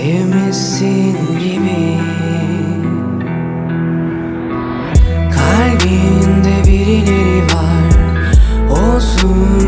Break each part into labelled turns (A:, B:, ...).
A: sevmesin gibi. Kalbinde birileri var. Olsun.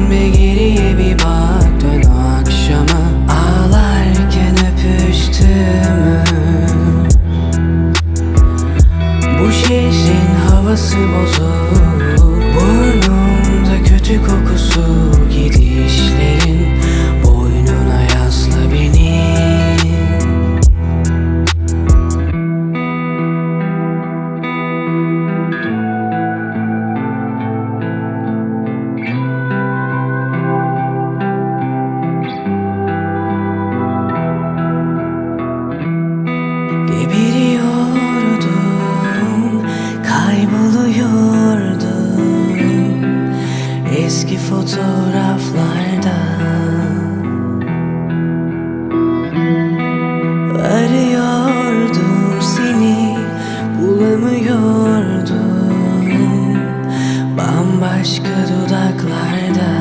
A: eski fotoğraflardan Arıyordum seni bulamıyordum. Bambaşka dudaklarda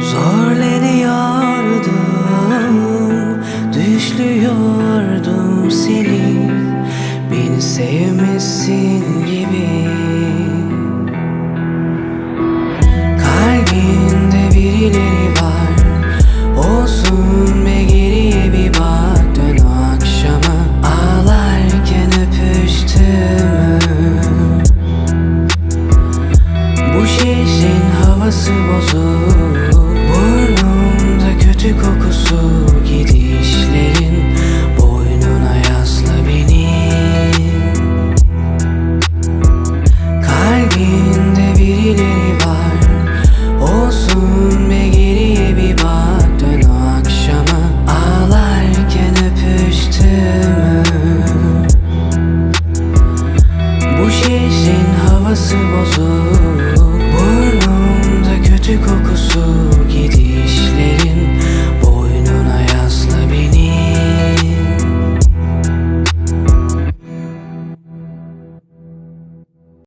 A: Zorlanıyordum, düşlüyordum seni Beni sevmesin gibi. 是我所。kokusu.